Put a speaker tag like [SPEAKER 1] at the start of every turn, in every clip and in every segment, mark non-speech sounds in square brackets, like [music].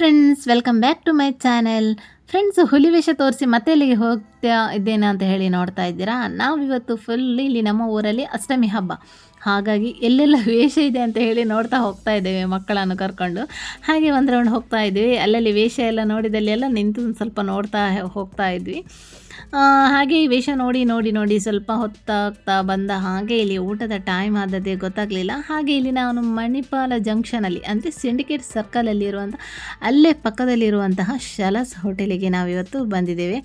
[SPEAKER 1] Friends welcome back to my channel friends ಹುಲಿ ವೇಷ ತೋರಿಸಿ ಮತ್ತೆ ಇಲ್ಲಿಗೆ ಹೋಗ್ತಾ ಇದ್ದೇನೆ ಅಂತ ಹೇಳಿ ನೋಡ್ತಾ ಇದ್ದೀರಾ? ನಾವಿವತ್ತು ಫುಲ್ ಇಲ್ಲಿ ನಮ್ಮ ಊರಲ್ಲಿ ಅಷ್ಟಮಿ ಹಬ್ಬ. ಹಾಗಾಗಿ ಎಲ್ಲೆಲ್ಲ ವೇಷ ಇದೆ ಅಂತ ಹೇಳಿ ನೋಡ್ತಾ ಹೋಗ್ತಾ ಇದ್ದೇವೆ ಮಕ್ಕಳನ್ನು ಕರ್ಕೊಂಡು. ಹಾಗೆ ಒಂದು ರೌಂಡ್ ಹೋಗ್ತಾ ಇದ್ವಿ ಅಲ್ಲಲ್ಲಿ ವೇಷ ಎಲ್ಲ ನೋಡಿದಲ್ಲಿ ಎಲ್ಲ ನಿಂತು ಸ್ವಲ್ಪ ನೋಡ್ತಾ ಹೋಗ್ತಾ ಇದ್ವಿ. ಹಾಗೆ ಈ ವೇಷ ನೋಡಿ ನೋಡಿ ನೋಡಿ ಸ್ವಲ್ಪ ಹೊತ್ತಾಗ್ತಾ ಬಂದ ಹಾಗೆ ಇಲ್ಲಿ ಊಟದ ಟೈಮ್ ಆದದ್ದೇ ಗೊತ್ತಾಗಲಿಲ್ಲ. ಹಾಗೆ ಇಲ್ಲಿ ನಾನು ಮಣಿಪಾಲ ಜಂಕ್ಷನಲ್ಲಿ ಅಂದರೆ ಸಿಂಡಿಕೇಟ್ ಸರ್ಕಲಲ್ಲಿ ಇರುವಂಥ ಅಲ್ಲೇ ಪಕ್ಕದಲ್ಲಿರುವಂತಹ ಶಲಸ್ ಹೋಟೆಲಿಗೆ ನಾವಿವತ್ತು ಬಂದಿದ್ದೇವೆ.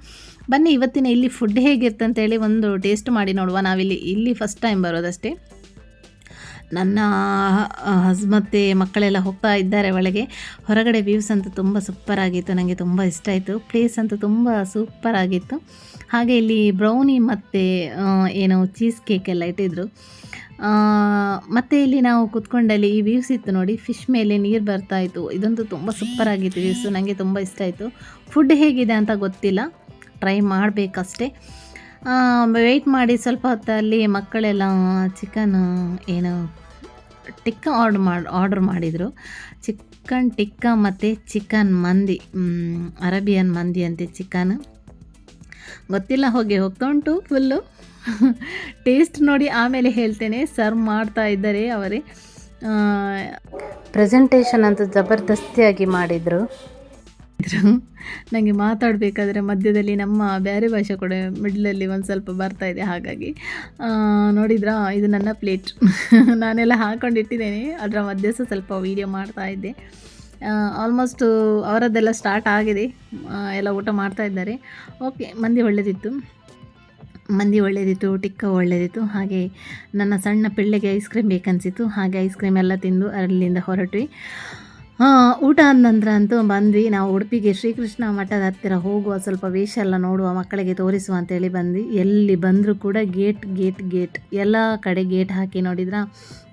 [SPEAKER 1] ಬನ್ನಿ, ಇವತ್ತಿನ ಇಲ್ಲಿ ಫುಡ್ ಹೇಗಿರ್ತಂತೇಳಿ ಒಂದು ಟೇಸ್ಟ್ ಮಾಡಿ ನೋಡುವ. ನಾವಿಲ್ಲಿ, ಇಲ್ಲಿ ಫಸ್ಟ್ ಟೈಮ್ ಬರೋದಷ್ಟೇ. ನನ್ನ ಹಸ್ ಮತ್ತು ಮಕ್ಕಳೆಲ್ಲ ಹೋಗ್ತಾ ಇದ್ದಾರೆ ಒಳಗೆ. ಹೊರಗಡೆ ವ್ಯೂಸ್ ಅಂತೂ ತುಂಬ ಸೂಪರ್ ಆಗಿತ್ತು ನನಗೆ ತುಂಬ ಇಷ್ಟ ಆಯಿತು. ಪ್ಲೇಸ್ ಅಂತೂ ತುಂಬ ಸೂಪರ್ ಆಗಿತ್ತು. ಹಾಗೆ ಇಲ್ಲಿ ಬ್ರೌನಿ ಮತ್ತು ಏನು ಚೀಸ್ ಕೇಕ್ ಎಲ್ಲ ಇಟ್ಟಿದ್ರು. ಮತ್ತೆ ಇಲ್ಲಿ ನಾವು ಕುತ್ಕೊಂಡಲ್ಲಿ ಈ ವ್ಯೂಸ್ ಇತ್ತು ನೋಡಿ ಫಿಶ್ ಮೇಲೆ ನೀರು ಬರ್ತಾ ಇತ್ತು. ಇದಂತೂ ತುಂಬ ಸೂಪರ್ ಆಗಿತ್ತು ವ್ಯೂಸು ನನಗೆ ತುಂಬ ಇಷ್ಟ ಆಯಿತು. ಫುಡ್ ಹೇಗಿದೆ ಅಂತ ಗೊತ್ತಿಲ್ಲ. ಟ್ರೈ ಮಾಡಬೇಕಷ್ಟೇ. ವೆಯ್ಟ್ ಮಾಡಿ ಸ್ವಲ್ಪ ಹೊತ್ತಲ್ಲಿ ಮಕ್ಕಳೆಲ್ಲ ಚಿಕನ್ ಏನು ಟಿಕ್ಕ ಆರ್ಡ್ರ್ ಮಾಡಿ ಆರ್ಡ್ರ್ ಮಾಡಿದರು. ಚಿಕನ್ ಟಿಕ್ಕ ಮತ್ತು ಚಿಕನ್ ಮಂದಿ ಅರೇಬಿಯನ್ ಮಂದಿ ಅಂತೆ ಚಿಕನ್ ಗೊತ್ತಿಲ್ಲ, ಹೋಗಿ ಹೋಗ್ತಾ ಉಂಟು ಫುಲ್ಲು ಟೇಸ್ಟ್ ನೋಡಿ ಆಮೇಲೆ ಹೇಳ್ತೇನೆ ಸರ್ವ್ ಮಾಡ್ತಾ ಇದ್ದಾರೆ ಅವರೇ. ಪ್ರೆಸೆಂಟೇಷನ್ ಅಂತ ಜಬರ್ದಸ್ತಿಯಾಗಿ ಮಾಡಿದರು. ನನಗೆ ಮಾತಾಡಬೇಕಾದ್ರೆ ಮಧ್ಯದಲ್ಲಿ ನಮ್ಮ ಬೇರೆ ಭಾಷೆ ಕೂಡ ಮಿಡ್ಲಲ್ಲಿ ಒಂದು ಸ್ವಲ್ಪ ಬರ್ತಾ ಇದೆ ಹಾಗಾಗಿ. ನೋಡಿದ್ರಾ? ಇದು ನನ್ನ ಪ್ಲೇಟ್ [laughs] ನಾನೆಲ್ಲ ಹಾಕೊಂಡಿಟ್ಟಿದ್ದೇನೆ ಅದರ ಮಧ್ಯೆ ಸಹ ಸ್ವಲ್ಪ ವೀಡಿಯೋ ಮಾಡ್ತಾ ಇದ್ದೆ. ಆಲ್ಮೋಸ್ಟು ಅವರದ್ದೆಲ್ಲ ಸ್ಟಾರ್ಟ್ ಆಗಿದೆ. ಎಲ್ಲ ಊಟ ಮಾಡ್ತಾ ಇದ್ದಾರೆ. ಓಕೆ ಮಂದಿ ಒಳ್ಳೆದಿತ್ತು. ಮಂದಿ ಒಳ್ಳೆಯದಿತ್ತು ಟಿಕ್ಕ ಒಳ್ಳೆಯದಿತ್ತು ಹಾಗೆ ನನ್ನ ಸಣ್ಣ ಪಿಳ್ಳೆಗೆ ಐಸ್ ಕ್ರೀಮ್ ಬೇಕನ್ಸಿತ್ತು. ಹಾಗೆ ಐಸ್ ಕ್ರೀಮ್ ಎಲ್ಲ ತಿಂದು ಅಲ್ಲಿಂದ ಹೊರಟ್ವಿ. ಆ, ಊಟ ನಂತರ ಅಂತೂ ಬಂದ್ವಿ. ನಾವು ಉಡುಪಿಗೆ ಶ್ರೀಕೃಷ್ಣ ಮಠದ ಹತ್ತಿರ ಹೋಗುವ ಸ್ವಲ್ಪ ವೇಷ ಎಲ್ಲ ನೋಡುವ ಮಕ್ಕಳಿಗೆ ತೋರಿಸುವ ಅಂತೇಳಿ ಬಂದ್ವಿ. ಎಲ್ಲಿ ಬಂದರೂ ಕೂಡ ಗೇಟ್ ಗೇಟ್ ಗೇಟ್ ಎಲ್ಲ ಕಡೆ ಗೇಟ್ ಹಾಕಿ ನೋಡಿದ್ರ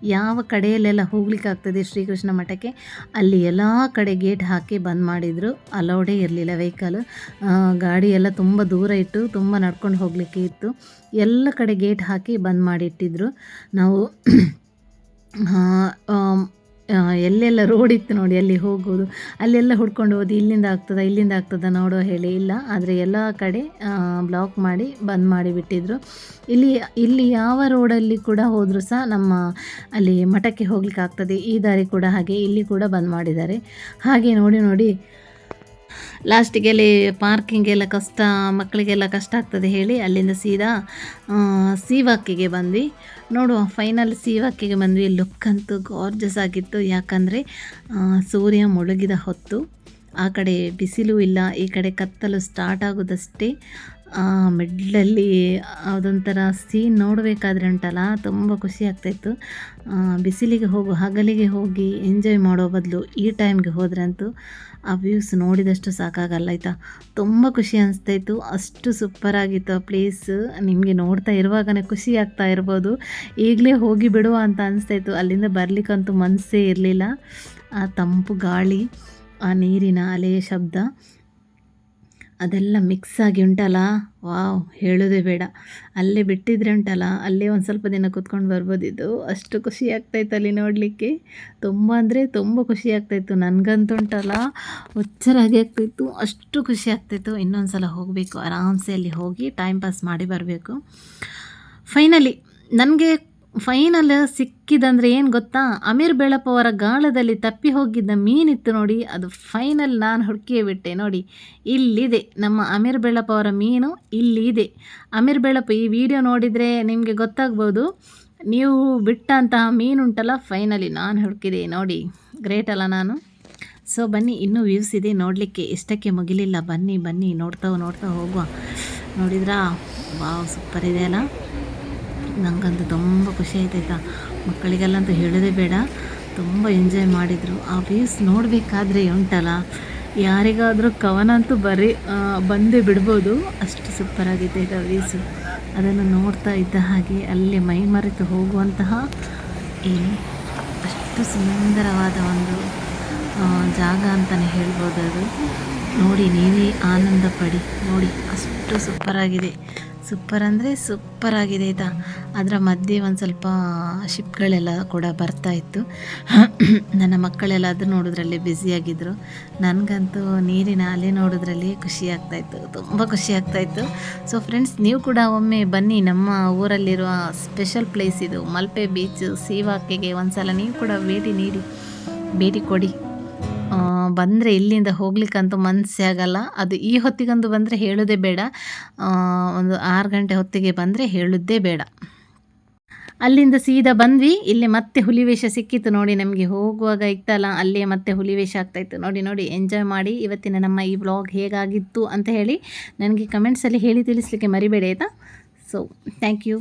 [SPEAKER 1] ಯಾವ ಕಡೆಯಲ್ಲೆಲ್ಲ ಹೋಗ್ಲಿಕ್ಕೆ ಆಗ್ತದೆ ಶ್ರೀಕೃಷ್ಣ ಮಠಕ್ಕೆ? ಅಲ್ಲಿ ಎಲ್ಲ ಕಡೆ ಗೇಟ್ ಹಾಕಿ ಬಂದ್ ಮಾಡಿದರು. ಅಲೌಡೇ ಇರಲಿಲ್ಲ ವೆಹಿಕಲ್ ಗಾಡಿ ಎಲ್ಲ ತುಂಬ ದೂರ ಇಟ್ಟು ತುಂಬ ನಡ್ಕೊಂಡು ಹೋಗಲಿಕ್ಕೆ ಇತ್ತು. ಎಲ್ಲ ಕಡೆ ಗೇಟ್ ಹಾಕಿ ಬಂದ್ ಮಾಡಿಟ್ಟಿದ್ರು. ನಾವು ಎಲ್ಲೆಲ್ಲ ರೋಡ್ ಇತ್ತು ನೋಡಿ, ಅಲ್ಲಿ ಹೋಗೋದು ಅಲ್ಲೆಲ್ಲ ಹುಡ್ಕೊಂಡು ಹೋದಿ, ಇಲ್ಲಿಂದ ಆಗ್ತದ ಇಲ್ಲಿಂದ ಆಗ್ತದ ನೋಡೋ ಹೇಳಿ ಇಲ್ಲ. ಆದರೆ ಎಲ್ಲ ಕಡೆ ಬ್ಲಾಕ್ ಮಾಡಿ, ಬಂದ್ ಮಾಡಿ ಬಿಟ್ಟಿದ್ರು. ಇಲ್ಲಿ ಇಲ್ಲಿ ಯಾವ ರೋಡಲ್ಲಿ ಕೂಡ ಹೋದರೂ ಸಹ ನಮ್ಮ ಅಲ್ಲಿ ಮಠಕ್ಕೆ ಹೋಗ್ಲಿಕ್ಕೆ ಆಗ್ತದೆ. ಈ ದಾರಿ ಕೂಡ ಹಾಗೆ, ಇಲ್ಲಿ ಕೂಡ ಬಂದ್ ಮಾಡಿದ್ದಾರೆ. ಹಾಗೆ ನೋಡಿ ನೋಡಿ ಲಾಸ್ಟಿಗೆ ಅಲ್ಲಿ ಪಾರ್ಕಿಂಗ್ ಎಲ್ಲ ಕಷ್ಟ, ಮಕ್ಕಳಿಗೆಲ್ಲ ಕಷ್ಟ ಆಗ್ತದೆ ಹೇಳಿ ಅಲ್ಲಿಂದ ಸೀದಾ ಸೀವಾಕಿಗೆ ಬಂದ್ವಿ. ನೋಡುವ ಫೈನಲ್ ಸೀವಾಕಿಗೆ ಬಂದ್ವಿ. ಲುಕ್ ಅಂತೂ ಗಾರ್ಜಸ್ ಆಗಿತ್ತು. ಯಾಕಂದರೆ ಸೂರ್ಯ ಮುಳುಗಿದ ಹೊತ್ತು ಆ ಕಡೆ ಬಿಸಿಲು ಇಲ್ಲ, ಈ ಕಡೆ ಕತ್ತಲು ಸ್ಟಾರ್ಟ್ ಆಗೋದಷ್ಟೇ. ಮಿಡ್ಲಲ್ಲಿ ಅದೊಂಥರ ಸೀನ್ ನೋಡಬೇಕಾದ್ರೆ ಉಂಟಲ್ಲ, ತುಂಬ ಖುಷಿ ಆಗ್ತಾಯಿತ್ತು. ಬಿಸಿಲಿಗೆ ಹೋಗು, ಹಗಲಿಗೆ ಹೋಗಿ ಎಂಜಾಯ್ ಮಾಡೋ ಬದಲು ಈ ಟೈಮ್ಗೆ ಹೋದ್ರಂತೂ ಆ ವ್ಯೂಸ್ ನೋಡಿದಷ್ಟು ಸಾಕಾಗಲ್ಲ, ಆಯಿತಾ? ತುಂಬ ಖುಷಿ ಅನಿಸ್ತಾಯಿತ್ತು. ಅಷ್ಟು ಸೂಪರ್ ಆಗಿತ್ತು ಆ ಪ್ಲೇಸ್ ನಿಮಗೆ ನೋಡ್ತಾ ಇರುವಾಗಲೇ ಖುಷಿ ಆಗ್ತಾ ಇರ್ಬೋದು. ಈಗಲೇ ಹೋಗಿ ಬಿಡುವ ಅಂತ ಅನಿಸ್ತಾಯಿತ್ತು. ಅಲ್ಲಿಂದ ಬರಲಿಕ್ಕಂತೂ ಮನಸ್ಸೇ ಇರಲಿಲ್ಲ. ಆ ತಂಪು ಗಾಳಿ, ಆ ನೀರಿನ ಅಲೆಯ ಶಬ್ದ ಅದೆಲ್ಲ ಮಿಕ್ಸ್ ಆಗಿ ಉಂಟಲ್ಲ? ವಾವ್, ಹೇಳೋದೇ ಬೇಡ. ಅಲ್ಲೇ ಬಿಟ್ಟಿದ್ರೆ ಉಂಟಲ್ಲ? ಅಲ್ಲೇ ಒಂದು ಸ್ವಲ್ಪ ದಿನ ಕೂತ್ಕೊಂಡು ಬರ್ಬೋದಿತ್ತು ಅಷ್ಟು ಖುಷಿ ಆಗ್ತಾಯಿತ್ತು ಅಲ್ಲಿ ನೋಡಲಿಕ್ಕೆ. ತುಂಬ ಅಂದರೆ ತುಂಬ ಖುಷಿ ಆಗ್ತಾಯಿತ್ತು ನನಗಂತೂ ಉಂಟಲ್ಲ. ಹುಚ್ಚರಾಗಿ ಆಗ್ತಾಯಿತ್ತು ಅಷ್ಟು ಖುಷಿ ಆಗ್ತಾಯಿತ್ತು ಇನ್ನೊಂದು ಸಲ ಹೋಗಬೇಕು. ಆರಾಮ್ಸೆ ಅಲ್ಲಿ ಹೋಗಿ ಟೈಮ್ ಪಾಸ್ ಮಾಡಿ ಬರಬೇಕು. ಫೈನಲಿ ನನಗೆ ಫೈನಲ್ ಸಿಕ್ಕಿದಂದರೆ ಏನು ಗೊತ್ತಾ? ಅಮೀರ್ ಬೆಳಪ್ಪ ಅವರ ಗಾಳದಲ್ಲಿ ತಪ್ಪಿ ಹೋಗಿದ್ದ ಮೀನಿತ್ತು ನೋಡಿ, ಅದು ಫೈನಲ್ ನಾನು ಹುಡುಕಿಯೇ ಬಿಟ್ಟೆ ನೋಡಿ. ಇಲ್ಲಿದೆ, ನಮ್ಮ ಅಮೀರ್ ಬೆಳಪ್ಪ ಅವರ ಮೀನು ಇಲ್ಲಿದೆ. ಅಮೀರ್ ಬೆಳಪ್ಪ ಈ ವಿಡಿಯೋ ನೋಡಿದರೆ ನಿಮಗೆ ಗೊತ್ತಾಗ್ಬೋದು, ನೀವು ಬಿಟ್ಟಂತಹ ಮೀನುಂಟಲ್ಲ, ಫೈನಲಿ ನಾನು ಹುಡುಕಿದೆ ನೋಡಿ. ಗ್ರೇಟ್ ಅಲ್ಲ ನಾನು. ಸೊ ಬನ್ನಿ, ಇನ್ನೂ ವ್ಯೂಸ್ ಇದೆ ನೋಡಲಿಕ್ಕೆ. ಇಷ್ಟಕ್ಕೆ ಮುಗಿಲಿಲ್ಲ. ಬನ್ನಿ ಬನ್ನಿ, ನೋಡ್ತಾ ನೋಡ್ತಾ ಹೋಗುವ. ನೋಡಿದ್ರಾ? ವಾವ್ ಸೂಪರ್ ಇದೆ ಅಲ್ಲ? ನನಗಂತೂ ತುಂಬ ಖುಷಿ ಆಯ್ತಾಯ್ತಾ. ಮಕ್ಕಳಿಗೆಲ್ಲಂತೂ ಹೇಳೋದೇ ಬೇಡ. ತುಂಬ ಎಂಜಾಯ್ ಮಾಡಿದರು. ಆ ವ್ಯೂಸ್ ನೋಡಬೇಕಾದ್ರೆ ಉಂಟಲ್ಲ. ಯಾರಿಗಾದರೂ ಕವನ ಅಂತೂ ಬರೀ ಬಂದೇ ಬಿಡ್ಬೋದು. ಅಷ್ಟು ಸೂಪರ್ ಇದು ಆ ವ್ಯೂಸು ಅದನ್ನು ನೋಡ್ತಾ ಇದ್ದ ಹಾಗೆ ಅಲ್ಲಿ ಮೈ ಮರೆತು ಹೋಗುವಂತಹ ಏನು ಅಷ್ಟು ಸುಂದರವಾದ ಒಂದು ಜಾಗ ಅಂತಲೇ ಹೇಳ್ಬೋದು ಅದು ನೋಡಿ, ನೀವೇ ಆನಂದ ಪಡಿ ನೋಡಿ, ಅಷ್ಟು ಸೂಪರಾಗಿದೆ ಸೂಪರ್ ಅಂದರೆ ಸೂಪರ್ ಆಗಿದೆ ಆಯಿತಾ ಅದರ ಮಧ್ಯೆ ಒಂದು ಸ್ವಲ್ಪ ಶಿಪ್ಗಳೆಲ್ಲ ಕೂಡ ಬರ್ತಾ ಇತ್ತು. ನನ್ನ ಮಕ್ಕಳೆಲ್ಲ ಅದು ನೋಡೋದ್ರಲ್ಲಿ ಬ್ಯುಸಿಯಾಗಿದ್ದರು ನನಗಂತೂ ನೀರಿನ ಅಲೆ ನೋಡೋದ್ರಲ್ಲಿ ಖುಷಿ ಆಗ್ತಾಯಿತ್ತು ತುಂಬ ಖುಷಿ ಆಗ್ತಾಯಿತ್ತು ಸೊ ಫ್ರೆಂಡ್ಸ್ ನೀವು ಕೂಡ ಒಮ್ಮೆ ಬನ್ನಿ. ನಮ್ಮ ಊರಲ್ಲಿರುವ ಸ್ಪೆಷಲ್ ಪ್ಲೇಸ್ ಇದು. ಮಲ್ಪೆ ಬೀಚ್ ಸೀವಾಕೆಗೆ ಒಂದು ಸಲ ನೀವು ಕೂಡ ಭೇಟಿ ನೀಡಿ, ಭೇಟಿ ಕೊಡಿ. ಬಂದರೆ ಇಲ್ಲಿಂದ ಹೋಗ್ಲಿಕ್ಕಂತೂ ಮನಸ್ಸೇ ಆಗಲ್ಲ. ಅದು ಈ ಹೊತ್ತಿಗಂದು ಬಂದರೆ ಹೇಳೋದೇ ಬೇಡ. ಒಂದು ಆರು ಗಂಟೆ ಹೊತ್ತಿಗೆ ಬಂದರೆ ಹೇಳೋದೇ ಬೇಡ. ಅಲ್ಲಿಂದ ಸೀದಾ ಬಂದ್ವಿ. ಇಲ್ಲಿ ಮತ್ತೆ ಹುಲಿವೇಷ ಸಿಕ್ಕಿತ್ತು ನೋಡಿ ನಮಗೆ ಹೋಗುವಾಗ ಇತ್ತಲ್ಲ ಅಲ್ಲೇ ಮತ್ತೆ ಹುಲಿವೇಷ ಆಗ್ತಾಯಿತ್ತು. ನೋಡಿ ನೋಡಿ ಎಂಜಾಯ್ ಮಾಡಿ ಇವತ್ತಿನ ನಮ್ಮ ಈ ವ್ಲಾಗ್ ಹೇಗಾಗಿತ್ತು ಅಂತ ಹೇಳಿ ನನಗೆ ಕಮೆಂಟ್ಸಲ್ಲಿ ಹೇಳಿ ತಿಳಿಸ್ಲಿಕ್ಕೆ ಮರಿಬೇಡಿ, ಆಯಿತಾ? So thank you